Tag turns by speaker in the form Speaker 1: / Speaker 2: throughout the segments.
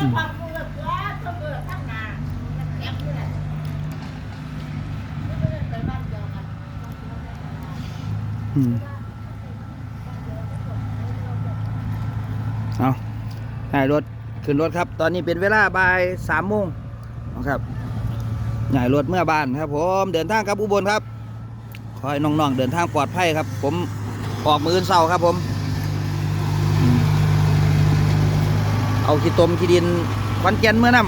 Speaker 1: จะฟังกูแบบว่าต้อานแอบนี่แหละไม่ได้ไปบ้าย
Speaker 2: รถ ขึ้นรถครับ ตอนนี้เป็นเวลาบ่ายสามโมงนะครับใหญ่รถเมื่อบ้านครับ ผมเดินทางครับอุบลครับขอให้น้องๆเดินทางปลอดภัยครับ ผมออกมืออนเสาครับผมอืม เอาขี้ตมขี้ดินควันแกนเมื่อนำ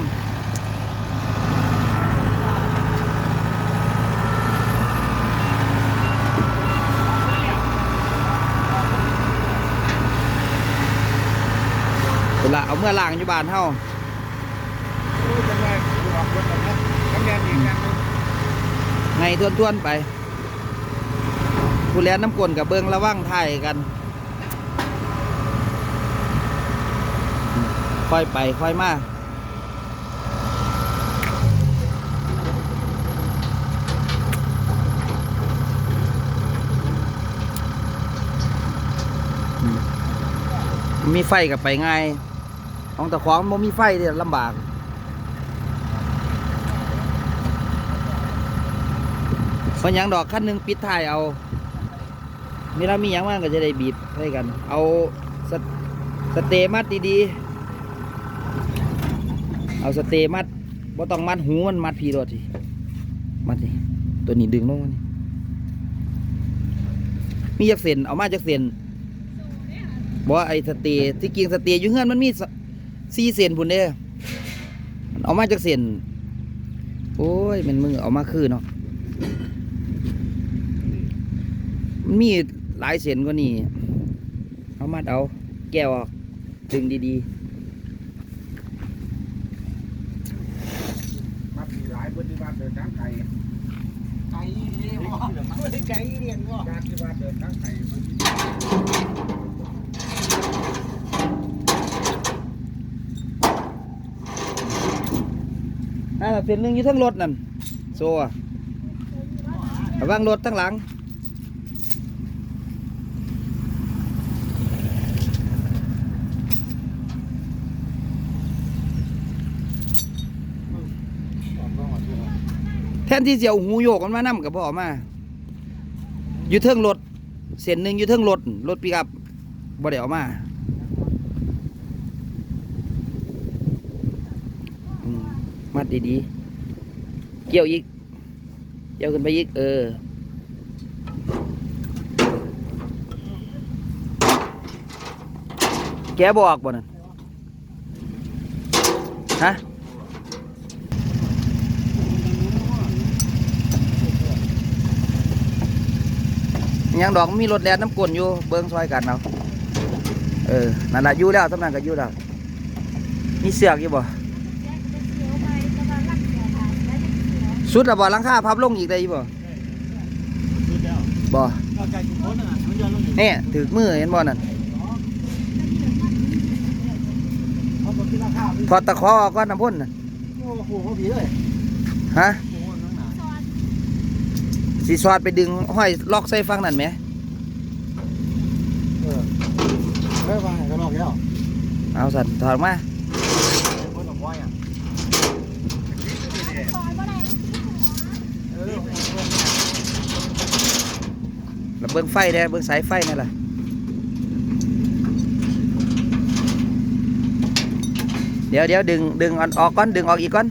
Speaker 2: เวลาเอาเมื่อล่างอยู่บ้านเฮา
Speaker 3: จะมาออกรถแบบนี้ทำงานอีกอย่า
Speaker 2: ไงทวนๆไปผู้แลนน้ำกลนกับเบิงระว่างไทยกัน ค่อยไปค่อยมามีไฟกับไปง่ายของตะขวางบ่มีไฟเดี๋ยลำบากเพราะยังดอกขั้นหนึ่งปิดท้ายเอามีเรามีหยังว่างก็จะได้บีบให้กัน เอาสเสเตมัดดีๆ เอาสเตย์มัดบ่ต้องมัดหูมันมัดพีรถสิมัดนี่ตัวนี้ดึงลงมานี่มีจักเส้นเอามาจักเส้นบอกว่าไอ้สเตย์ที่กิ่งสเตย์อยู่เฮือนมันมีสี่เส้นพุ่นเด้เอามาจักเส้นโอ้ยมันมือเอามาคือเนาะมันมีหลายเส้นกว่านี้เอามัดเอาแก้วออกดึงดี
Speaker 3: มาผีหลายปฏิบัติเดินทางไกลไกลนี่วะ ไกลเรียนวะการปฏิบัติเดินทางไกล
Speaker 2: ๆอ่าเส้นหนึ่งอยู่ทั้งรถนั่นโซ่ระวังรถทั้งหลังแทนที่จะเอาหูโยกมันมานํกับพ่อมา อยู่เทิงรถเส้นหนึ่งอยู่เทิงรถรถปิกอัพบ่ได้เอามามมัดดีๆ เกี่ยวอีก เกี่ยวขึ้นไปอีก เออ แกบอกบ่นั่นฮะ ยังดอกมีรถแล่นน้ำกลนอยู่เบิ้งซอยกันเอาเออนั่นแหละอยู่แล้วสำนักก็อยู่แล้วมีเสือกอยู่บ่สุดแล้วบ่หลังคาพับลงอีกได้อยู่บ่
Speaker 3: สุดแล้ว
Speaker 2: บ่
Speaker 3: เราใจจุดโค้งน่ะมันย้อนลงอยู่
Speaker 2: นี่ถือมือเห็นบ่นั่น
Speaker 3: เขาบอกที่ราคาพี่
Speaker 2: ถอดตะขอออกก่อนน้ำพ่นน่ะ
Speaker 3: โอ้โหเขาผีเลย
Speaker 2: ฮะ
Speaker 3: โอ้โหนั่งหนา
Speaker 2: สีสอดไปดึงห้อยล็อกใส่ฟังนั่นไหม
Speaker 3: เออเฮ้ยมาไหนกันหรอกแล้ว
Speaker 2: เอาสันถอดออกมา
Speaker 3: คนบอกว่าอะเออ
Speaker 2: แล้วเบิ้งไฟเด้เบิ้งสายไฟนั่นล่ะเดี๋ยวเดี๋ยวดึงดึงออกก่อนดึงออกอีกก่อน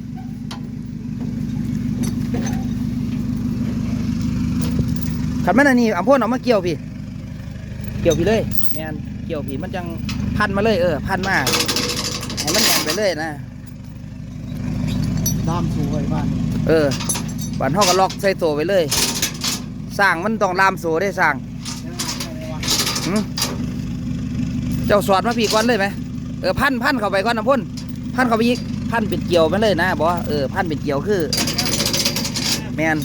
Speaker 2: ขันมันอันนี้อัมพ่นเออกมาเกี่ยวพี่ เกี่ยวพี่เลยแมนเกี่ยวพี่มันจังพันมาเลยเออ พันมาให้มันแน่นไปเลยนะ
Speaker 3: ตามสวยบ้าน
Speaker 2: เออบันเท่ากับล็อกใส่ตัวไปเลยสร้างมันต้องลามโซได้สร้างหึเจ้าสอดมาพี่ก่อนเลยไหมเออพันพันเข้าไปก่อนนะพ่นพันเข้าไปอีกพันเป็นเกี่ยวไปเลยนะบอกว่าเออพันเป็นเกี่ยวคือ แมน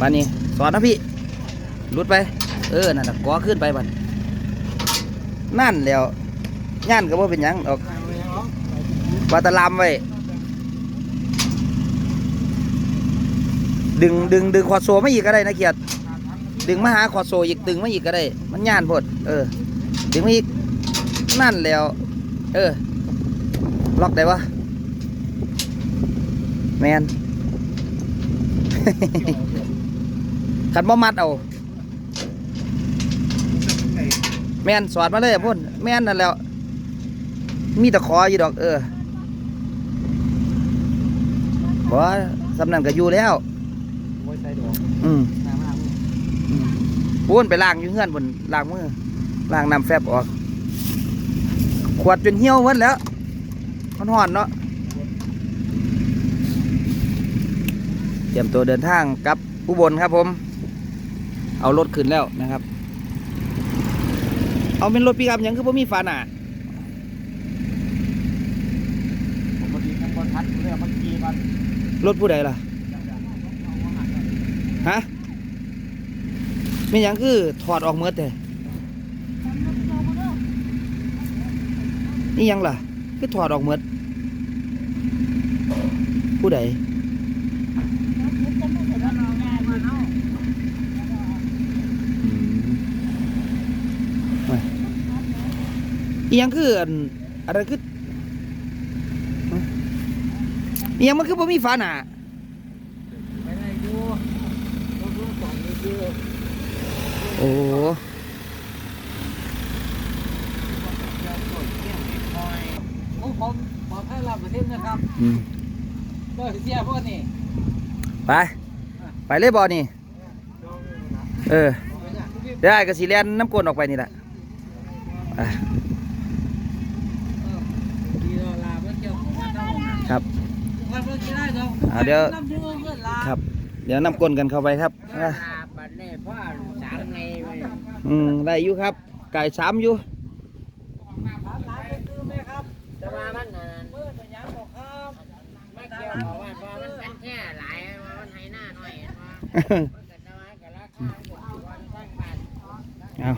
Speaker 2: บานนี้สอดนะพี่รุดไป เออ นั่นน่ะกอขึ้นไปบันนั่นแล้วงานก็ว่าเป็นยังดอกวาตะลามไว้ ดึงดึงดึงขอดโซไม่อีกก็ได้นะเขียดดึงมาหาขอดโซอีกดึงไมาอีกก็ได้ มันย่านพดเออ ดึงไมาอีก นั่นแล้ว เออ ล็อกได้วะแมน ขันบ่มัดเอา แม่นสอดมาเลยพ่นแม่นนั่นแหล้ว มีตะขออยู่ดอก เออบ่สำนันก็อยู่แล้ว
Speaker 3: โอ้ยใส่ดอก
Speaker 2: อืม
Speaker 3: น้ำมาก
Speaker 2: อืมพูนไปล้างอยู่เฮือนบนล้างมือล้างน้ำแฟบออก ขวดจนเหี่ยวหมดแล้วมันห่อนเนาะเตรียมตัวเดินทางกลับอุบลครับผม เอารถขึ้นแล้วนะครับ เอาเป็นรถปีกอัพหยังคือผมมีฝาหน้า
Speaker 3: ผมพอดีมันบอลทัดเรื่องมันกีมัน
Speaker 2: รถผู้ใดล่ะ ฮะไม่หยังคือถอดออกเมื่อแต่นี่ยังล่ะ คือถอดออกเมื่อผู้ใดอืมไม่ อียังคืออันอะไรคืออียังมันคือบ่มีฝาหนา
Speaker 3: ไม่ได้อยู่ต้องรู้สองนี่คือ
Speaker 2: โอ้
Speaker 3: ผมผมบอกให้รับประเทศนะครับ
Speaker 2: อืม
Speaker 3: ก็เสียพวกนี้
Speaker 2: ไป ไปเลยบอนี่ เออ ได้กระสีแลนน้ำกลนออกไปนี่แหละอะ
Speaker 3: ดีเราลาเมื่อเกี่ยวกับเจ้า
Speaker 2: ครับ
Speaker 3: วันเมื่อกี้ได้เนาะ
Speaker 2: อ่าเดี๋ยว
Speaker 3: น้ำเพื่อนเพื่อนลา
Speaker 2: ครับ เดี๋ยวน้ำกลนกันเข้าไปครับอะ
Speaker 3: บัดนี้พ่อสามในไป
Speaker 2: อืมได้อยู่ครับ ไก่สามอยู่
Speaker 3: ร้านไปซื้อไหมครับจะมามันน่ะเมื่อสัญญาบอกครับไม่เกี่ยวบอกว่าพอมันกันแค่หลายว่ามันให้หน้าหน่อยว่ามันก็จะมากับราคาวันสร้างบ้าน
Speaker 2: เอา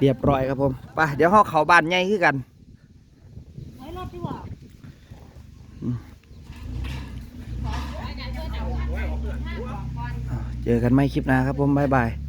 Speaker 2: เรียบร้อยครับผมไปเดี๋ยวเขาเขาบ้านใหญ่ขึ้นกันอืมอ่า เจอกันไม่คลิปหน้าครับผมบ๊ายบาย